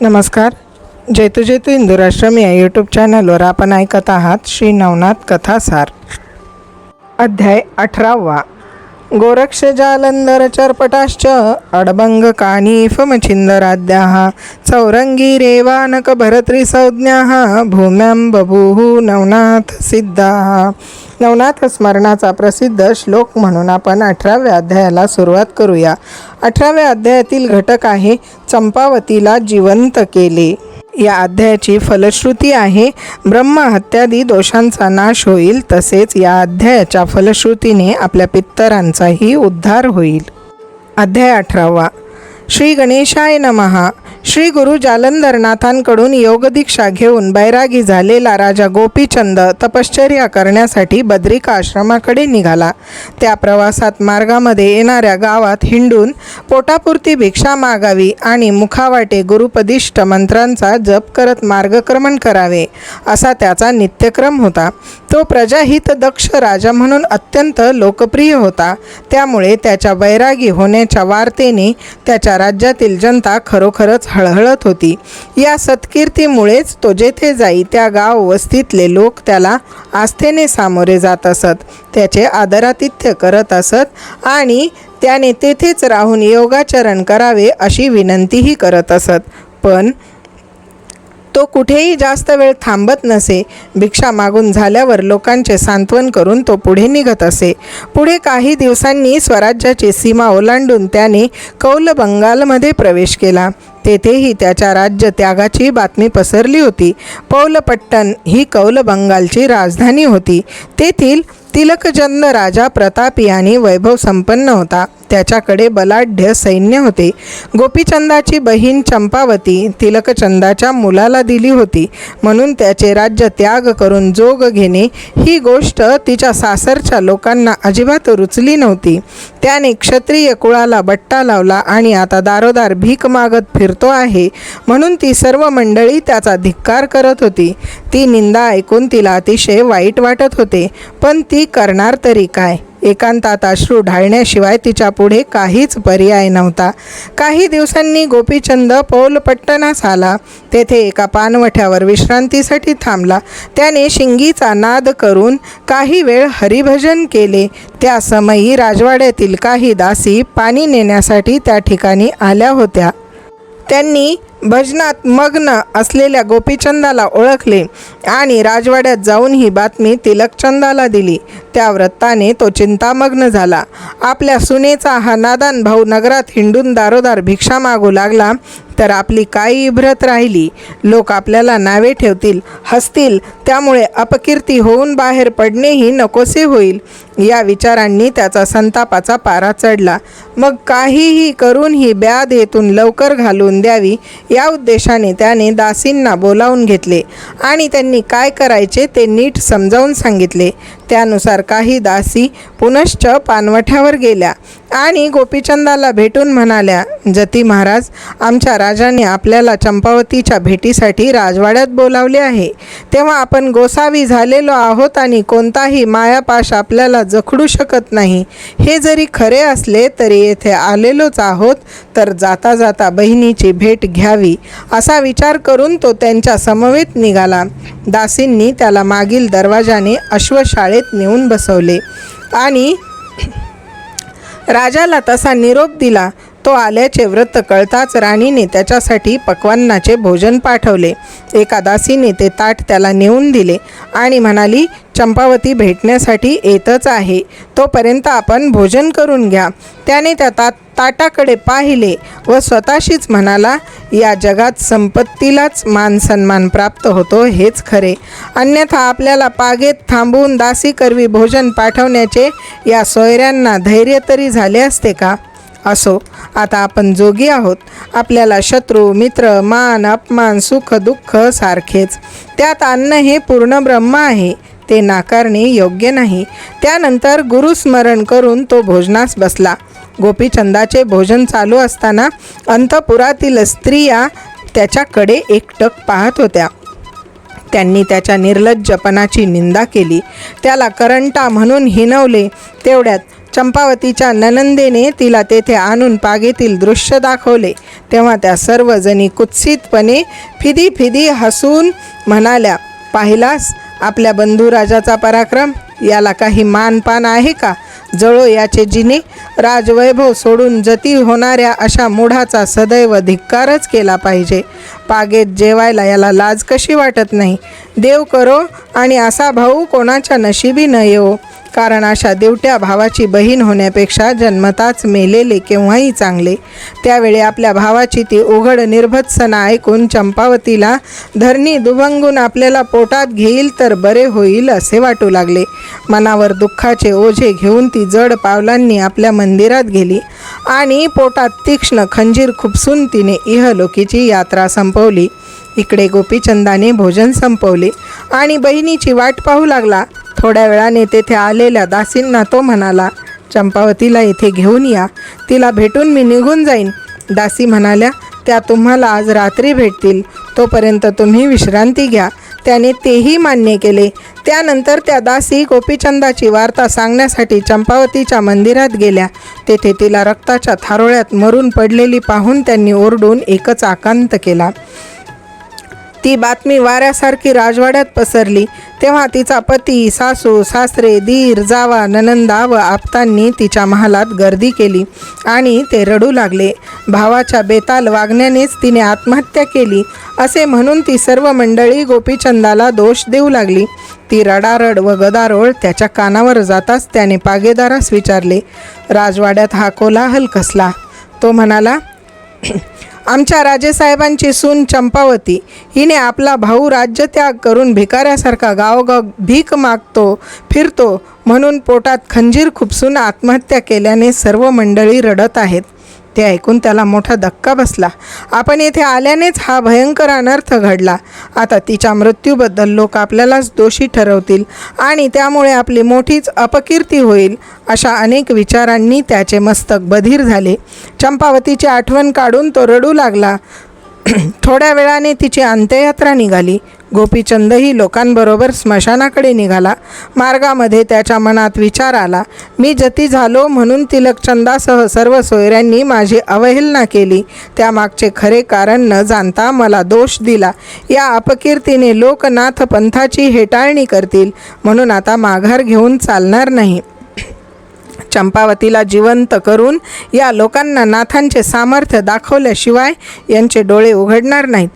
नमस्कार. जैतू जैतू इंदुराष्ट्रम या यूट्यूब चॅनलवर आपण ऐकत आहात श्री नवनाथ कथासार. अध्याय अठरावा. गोरक्ष जालंधर चरपटाश्च अडबंग कानीफ मच्छिंदराद्याः चौरंगी रेवानक भरत्री संज्ञाः भूम्यां बभूः नवनाथ सिद्धाः. नवनाथ स्मरणाचा प्रसिद्ध श्लोक म्हणून आपण अठराव्या अध्यायाला सुरुवात करूया. अठराव्या अध्यायातील घटक आहे चंपावतीला जिवंत केले. या अध्यायाची फलश्रुती आहे ब्रह्महत्यादी दोषांचा नाश होईल तसेच या अध्यायाच्या फलश्रुतीने आपल्या पित्तरांचाही उद्धार होईल. अध्याय अठरावा. श्री गणेशाय नमहा श्री गुरु जालंधरनाथांकडून योगदीक्षा घेऊन बैरागी झालेला राजा गोपीचंद तपश्चर्या करण्यासाठी बद्रिका आश्रमाकडे निघाला. त्या प्रवासात मार्गामध्ये येणाऱ्या गावात हिंडून पोटापुरती भिक्षा मागावी आणि मुखावाटे गुरुपदिष्ट मंत्रांचा जप करत मार्गक्रमण करावे असा त्याचा नित्यक्रम होता. तो प्रजाहित दक्ष राजा म्हणून अत्यंत लोकप्रिय होता. त्यामुळे त्याच्या वैरागी होण्याच्या वार्तेने त्याच्या राज्यातील जनता खरोखरच हळहळत होती. या सत्कीर्तीमुळेच तो जेथे जाई त्या गाव वस्तीतले लोक त्याला आस्थेने सामोरे जात असत. त्याचे आदरातिथ्य करत असत आणि त्याने तेथेच राहून योगाचरण करावे अशी विनंतीही करत असत. पण तो कुठेही जास्त वेळ थांबत नसे भिक्षा मागून झाल्यावर लोकांचे सांत्वन करून तो पुढे निघत असे. पुढे काही दिवसांनी स्वराज्याची सीमा ओलांडून त्याने कौल बंगालमध्ये प्रवेश केला. तेथेही त्याच्या राज्य त्यागाची बातमी पसरली होती. पौलपट्टण ही कौल बंगालची राजधानी होती. तेथील तिलकजन्न राजा प्रताप यांनी वैभव संपन्न होता. त्याच्याकडे बलाढ्य सैन्य होते. गोपीचंदाची बहीण चंपावती तिलकचंदाच्या मुलाला दिली होती. म्हणून त्याचे राज्य त्याग करून जोग घेणे ही गोष्ट तिच्या सासरच्या लोकांना अजिबात रुचली नव्हती. त्याने क्षत्रिय कुळाला बट्टा लावला आणि आता दारोदार भीक मागत फिरतो आहे. म्हणून ती सर्व मंडळी त्याचा धिक्कार करत होती. ती निंदा ऐकून तिला अतिशय वाईट वाटत होते. पण ती करणार तरी काय? एकांतात अश्रू ढाळण्याशिवाय तिच्या पुढे काहीच पर्याय नव्हता. काही दिवसांनी गोपीचंद पौलपट्टणास आला. तेथे एका पानवठ्यावर विश्रांतीसाठी थांबला. त्याने शिंगीचा नाद करून काही वेळ हरिभजन केले. त्या समयी राजवाड्यातील काही दासी पाणी नेण्यासाठी त्या ठिकाणी आल्या होत्या. त्यांनी भजनात मग्न असलेल्या गोपीचंदाला ओळखले आणि राजवाड्यात जाऊन ही बातमी तिलकचंदाला दिली. त्या व्रताने तो चिंतामग्न झाला. आपल्या सुनेचा हा नादान भाऊ नगरात हिंडून दारोदार भिक्षा मागू लागला तर आपली काय इभ्रत राहिली. लोक आपल्याला नावे ठेवतील हसतील त्यामुळे अपकीर्ती होऊन बाहेर पडणेही नकोसे होईल. या विचारांनी त्याचा संतापाचा पारा चढला. मग काहीही करून ही ब्याद येथून लवकर घालून द्यावी या उद्देशाने त्याने दासींना बोलावून घेतले आणि त्यांनी काय करायचे ते नीट समजावून सांगितले. त्यानुसार काही दासी पुनश्च पानवठ्यावर गेल्या आणि गोपीचंदाला भेटून म्हणाल्या जती महाराज आमच्या राजाने आपल्याला चंपावतीच्या भेटीसाठी राजवाड्यात बोलावले आहे. तेव्हा आपण गोसावी झालेलो आहोत आणि कोणताही मायापाश आपल्याला जखडू शकत नाही. हे जरी खरे असले तरी येथे आलेलोच आहोत तर जाता जाता बहिणीची भेट घ्यावी असा विचार करून तो त्यांच्या समवेत निघाला. दासींनी त्याला मागील दरवाजाने अश्वशाळेत नेऊन बसवले आणि राजाला तसा निरोप दिला तो आल्याचे व्रत कळताच राणीने त्याच्यासाठी पक्वान्नाचे भोजन पाठवले. एका दासीने ते ताट त्याला नेऊन दिले आणि म्हणाली चंपावती भेटण्यासाठी येतच आहे. तोपर्यंत आपण भोजन करून घ्या. त्याने त्या ता ताटाकडे पाहिले व स्वतःशीच म्हणाला या जगात संपत्तीलाच मान सन्मान प्राप्त होतो हेच खरे. अन्यथा आपल्याला पागेत थांबवून दासी करवी भोजन पाठवण्याचे या सोयऱ्यांना धैर्य तरी झाले असते का? असो. आता आपण जोगी आहोत. आपल्याला शत्रू मित्र मान अपमान सुख दुःख सारखेच. त्यात अन्न हे पूर्ण ब्रह्म आहे. ते नाकारणे योग्य नाही. त्यानंतर गुरुस्मरण करून तो भोजनास बसला. गोपीचंदाचे भोजन चालू असताना अंतपुरातील स्त्रिया त्याच्याकडे एकटक पाहत होत्या. त्यांनी त्याच्या निर्लज्जपणाची निंदा केली. त्याला करंटा म्हणून हिनवले. तेवढ्यात चंपावतीच्या ननंदेने तिला तेथे आणून पागेतील दृश्य दाखवले. तेव्हा त्या सर्वजणी कुत्सितपणे फिदी फिदी हसून म्हणाल्या पाहिलास आपल्या बंधू राजाचा पराक्रम? याला काही मानपान आहे का? जळो याचे जिने. राजवैभव सोडून जती होणाऱ्या अशा मूढाचा सदैव धिक्कारच केला पाहिजे. पागेत जेवायला याला लाज कशी वाटत नाही? देव करो आणि असा भाऊ कोणाच्या नशिबी न येवो. कारण अशा देवट्या भावाची बहीण होण्यापेक्षा जन्मताच मेलेले केव्हाही चांगले. त्यावेळी आपल्या भावाची ती उघड निर्भत्सना ऐकून चंपावतीला धरणी दुभंगून आपल्याला पोटात घेईल तर बरे होईल असे वाटू लागले. मनावर दुःखाचे ओझे घेऊन ती जड पावलांनी आपल्या मंदिरात गेली आणि पोटात तीक्ष्ण खंजीर खुपसून तिने इहलोकीची यात्रा संपवली. इकडे गोपीचंदाने भोजन संपवले आणि बहिणीची वाट पाहू लागला. थोड्या वेळाने तेथे आलेल्या दासींना तो म्हणाला चंपावतीला इथे घेऊन या तिला भेटून मी निघून जाईन. दासी म्हणाल्या त्या तुम्हाला आज रात्री भेटतील तोपर्यंत तुम्ही विश्रांती घ्या. त्याने तेही मान्य केले. त्यानंतर त्या दासी गोपीचंदाची वार्ता सांगण्यासाठी चंपावतीच्या मंदिरात गेल्या. तेथे तिला रक्ताच्या थारोळ्यात मरून पडलेली पाहून त्यांनी ओरडून एकच आकांत केला. ती बातमी वाऱ्यासारखी राजवाड्यात पसरली. तेव्हा तिचा पती सासू सासरे दीर जावा ननंदा व आप्तांनी तिच्या महालात गर्दी केली आणि ते रडू लागले. भावाच्या बेताल वागण्यानेच तिने आत्महत्या केली. असे म्हणून ती सर्व मंडळी गोपीचंदाला दोष देऊ लागली. ती रडारड व गदारोळ त्याच्या कानावर जाताच त्याने पागेदारास विचारले. राजवाड्यात हा कोलाहल कसला? तो म्हणाला आमच्या राजेसाहेबांची सून चंपावती. हिने आपला भाऊ राज्यत्याग करून भिकाऱ्यासारखा गावगाव भीक मागतो फिरतो म्हणून पोटात खंजीर खुपसून आत्महत्या केल्याने सर्व मंडळी रडत आहेत. ते ऐकून त्याला मोठा धक्का बसला. आपण येथे आल्यानेच हा भयंकर अनर्थ घडला. आता तिच्या मृत्यूबद्दल लोक आपल्यालाच दोषी ठरवतील आणि त्यामुळे आपली मोठीच अपकीर्ती होईल अशा अनेक विचारांनी त्याचे मस्तक बधीर झाले. चंपावतीची आठवण काढून तो रडू लागला. थोड्या वेळाने तिची अंत्ययात्रा निघाली. गोपीचंदही लोकांबरोबर स्मशानाकडे निघाला. मार्गामध्ये त्याच्या मनात विचार आला मी जती झालो म्हणून तिलकचंदासह सर्व सोयऱ्यांनी माझी अवहेलना केली. त्यामागचे खरे कारण न जाणता मला दोष दिला. या अपकीर्तीने लोकनाथ पंथाची हेटाळणी करतील म्हणून आता माघार घेऊन चालणार नाही. चंपावतीला जिवंत करून या लोकांना नाथांचे सामर्थ्य दाखवल्याशिवाय यांचे डोळे उघडणार नाहीत.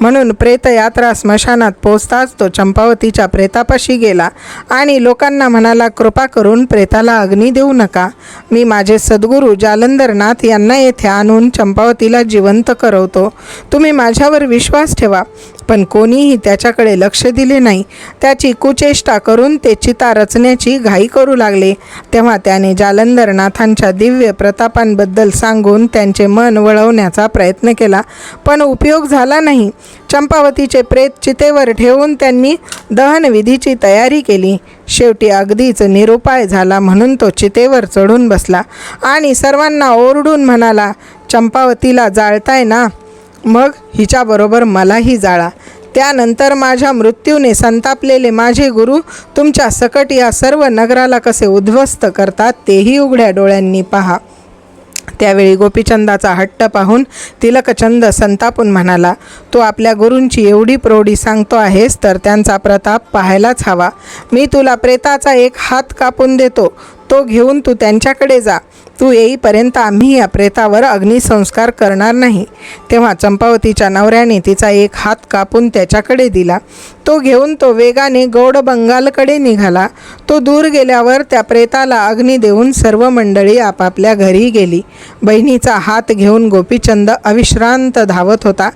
म्हणून प्रेतयात्रा स्मशानात पोचताच तो चंपावतीच्या प्रेतापाशी गेला आणि लोकांना म्हणाला कृपा करून प्रेताला अग्नी देऊ नका. मी माझे सद्गुरू जालंधरनाथ यांना येथे आणून चंपावतीला जिवंत करवतो. तुम्ही माझ्यावर विश्वास ठेवा. पण कोणीही त्याच्याकडे लक्ष दिले नाही. त्याची कुचेष्टा करून ते चिता रचण्याची घाई करू लागले. तेव्हा त्याने जालंधरनाथांच्या दिव्य प्रतापांबद्दल सांगून त्यांचे मन वळवण्याचा प्रयत्न केला पण उपयोग झाला नाही. चंपावतीचे प्रेत चितेवर ठेवून त्यांनी दहनविधीची तयारी केली. शेवटी अगदीच निरुपाय झाला म्हणून तो चितेवर चढून बसला आणि सर्वांना ओरडून म्हणाला चंपावतीला जाळताय ना? मग हिच्याबरोबर मलाही जाळा. त्यानंतर माझ्या मृत्यूने संतापलेले माझे गुरु तुमच्या सकट या सर्व नगराला कसे उद्ध्वस्त करतात तेही उघड्या डोळ्यांनी पहा. त्यावेळी गोपीचंदाचा हट्ट पाहून तिलकचंद संतापून म्हणाला तू आपल्या गुरूंची एवढी प्रौढी सांगतो आहेस तर त्यांचा प्रताप पाहायलाच हवा. मी तुला प्रेताचा एक हात कापून देतो. तो घेऊन तू त्यांच्याकडे जा. तू येईपर्यंत आम्ही या प्रेतावर अग्निसंस्कार करणार नाही. तेव्हा चंपावतीच्या नवऱ्याने तिचा एक हात कापून त्याच्याकडे दिला. तो घेऊन तो वेगाने गौड बंगालकडे निघाला. तो दूर गेल्यावर त्या प्रेताला अग्नी देऊन सर्व मंडळी आपापल्या घरी गेली. बहिणीचा हात घेऊन गोपीचंद अविश्रांत धावत होता.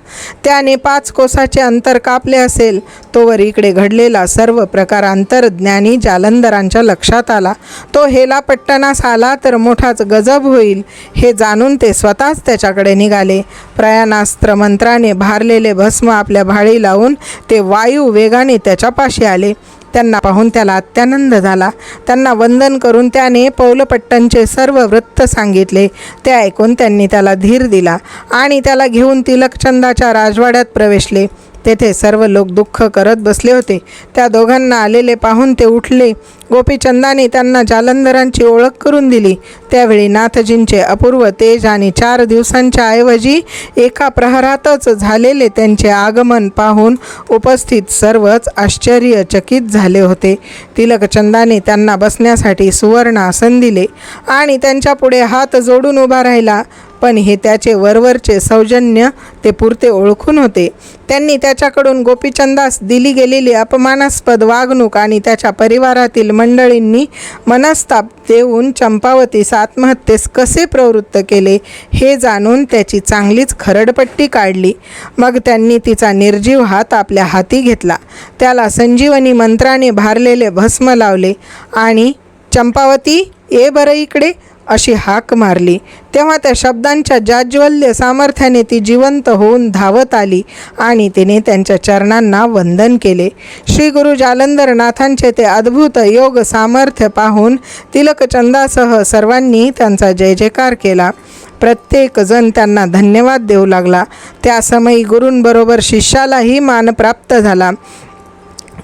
त्याने पाच कोसाचे अंतर कापले असेल तोवर इकडे घडलेला सर्व प्रकार अंतरज्ञानी जालंधरांच्या लक्षात आला. तो हेला पट्टणास आला तर मोठाच गजब होईल हे जाणून ते स्वतःच त्याच्याकडे निघाले. प्रयाणास्त्र मंत्राने भारलेले भस्म आपल्या भाळी लावून ते वायू वेगाने त्याच्यापाशी आले. त्यांना पाहून त्याला अत्यानंद झाला. त्यांना वंदन करून त्याने पौलपट्टनचे सर्व वृत्त सांगितले. ते ऐकून त्यांनी त्याला धीर दिला आणि त्याला घेऊन तिलकचंदाच्या राजवाड्यात प्रवेशले. तेथे सर्व लोक दुःख करत बसले होते. त्या दोघांना आलेले पाहून ते उठले. गोपीचंदाने त्यांना जालंधरांची ओळख करून दिली. त्यावेळी नाथजींचे अपूर्व तेज आणि चार दिवसांच्या ऐवजी एका प्रहरातच झालेले त्यांचे आगमन पाहून उपस्थित सर्वच आश्चर्यचकित झाले होते. तिलकचंदाने त्यांना बसण्यासाठी सुवर्ण आसन दिले आणि त्यांच्या पुढे हात जोडून उभा राहिला. पण हे त्याचे वरवरचे सौजन्य ते पुरते ओळखून होते. त्यांनी त्याच्याकडून गोपीचंदास दिली गेलेली अपमानास्पद वागणूक आणि त्याच्या परिवारातील मंडळींनी मनस्ताप देऊन चंपावतीस आत्महत्येस कसे प्रवृत्त केले हे जाणून त्याची चांगलीच खरडपट्टी काढली. मग त्यांनी तिचा निर्जीव हात आपल्या हाती घेतला. त्याला संजीवनी मंत्राने भारलेले भस्म लावले आणि चंपावती ये बरं इकडे. अशी हाक मारली. तेव्हा त्या शब्दांच्या जाज्वल्य सामर्थ्याने ती जिवंत होऊन धावत आली आणि तिने त्यांच्या चरणांना वंदन केले. श्री गुरु जालंधरनाथांचे ते अद्भुत योग सामर्थ्य पाहून तिलकचंदासह सर्वांनी त्यांचा जय जयकार केला. प्रत्येक जण त्यांना धन्यवाद देऊ लागला. त्या समयी गुरूंबरोबर शिष्यालाही मान प्राप्त झाला.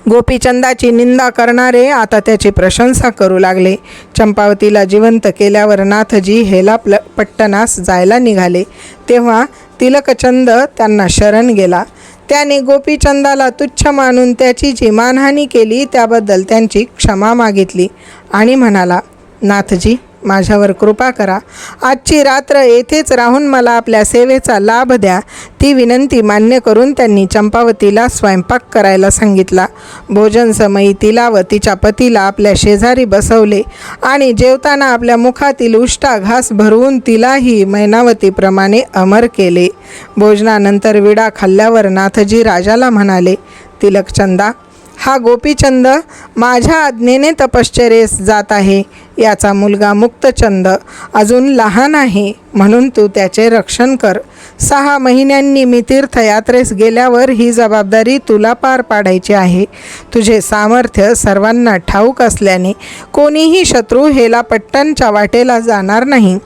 गोपीचंदाची निंदा करणारे आता त्याची प्रशंसा करू लागले. चंपावतीला जिवंत केल्यावर नाथजी हेला प्ल पट्टणास जायला निघाले. तेव्हा तिलकचंद त्यांना शरण गेला. त्याने गोपीचंदाला तुच्छ मानून त्याची जी मानहानी केली त्याबद्दल त्यांची क्षमा मागितली आणि म्हणाला नाथजी माझ्यावर कृपा करा. आजची रात्र येथेच राहून मला आपल्या सेवेचा लाभ द्या ती विनंती मान्य करून त्यांनी चंपावतीला स्वयंपाक करायला सांगितला. भोजन समयी तिला व तिच्या पतीला आपल्या शेजारी बसवले आणि जेवताना आपल्या मुखातील उष्टा घास भरवून तिलाही मैनावतीप्रमाणे अमर केले. भोजनानंतर विडा खाल्ल्यावर नाथजी राजाला म्हणाले तिलकचंदा हा गोपीचंद माझ्या आज्ञेने तपश्चर्येस जात आहे. याचा मुलगा मुक्तचंद अजून लहान आहे. म्हणून तू त्याचे रक्षण कर. सहा महिन्यांनी मी तीर्थयात्रेस गेल्यावर ही जबाबदारी तुला पार पाडायची आहे. तुझे सामर्थ्य सर्वांना ठाऊक असल्याने कोणीही शत्रू हेला पट्टनच्या वाटेला जाणार नाही.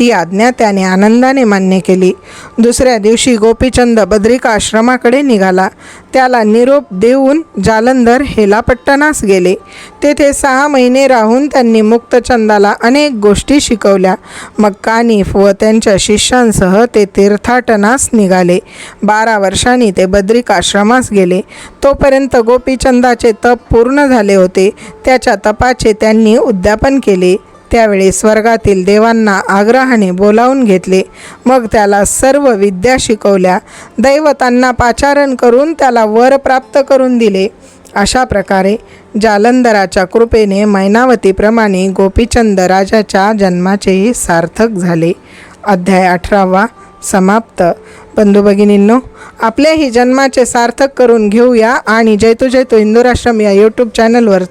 ती आज्ञा त्याने आनंदाने मान्य केली. दुसऱ्या दिवशी गोपीचंद बद्रिका आश्रमाकडे निघाला. त्याला निरोप देऊन जालंधर हेलापट्टणास गेले. तेथे सहा महिने राहून त्यांनी मुक्तचंदाला अनेक गोष्टी शिकवल्या. मग कानिफ व त्यांच्या शिष्यांसह ते तीर्थाटनास निघाले. बारा वर्षांनी ते बद्रिकाश्रमास गेले. तोपर्यंत गोपीचंदाचे तप पूर्ण झाले होते. त्याच्या तपाचे त्यांनी उद्यापन केले. त्यावेळी स्वर्गातील देवांना आग्रहाने बोलावून घेतले. मग त्याला सर्व विद्या शिकवल्या. दैवतांना पाचारण करून त्याला वर प्राप्त करून दिले. अशा प्रकारे जालंधराच्या कृपेने मैनावतीप्रमाणे गोपीचंद राजाच्या जन्माचेही सार्थक झाले. अध्याय अठरावा समाप्त. बंधू भगिनींनो आपल्याही जन्माचे सार्थक करून घेऊया आणि जैतू जैतू हिंदूराश्रम या यूट्यूब चॅनलवर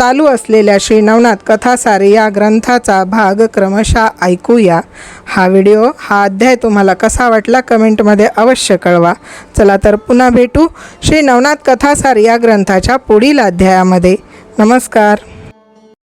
चालू असलेल्या श्री नवनाथ कथासारे या ग्रंथाचा भाग क्रमशः ऐकूया. हा व्हिडिओ हा अध्याय तुम्हाला कसा वाटला कमेंटमध्ये अवश्य कळवा. चला तर पुन्हा भेटू श्री नवनाथ कथासार या ग्रंथाच्या पुढील अध्यायामध्ये. नमस्कार.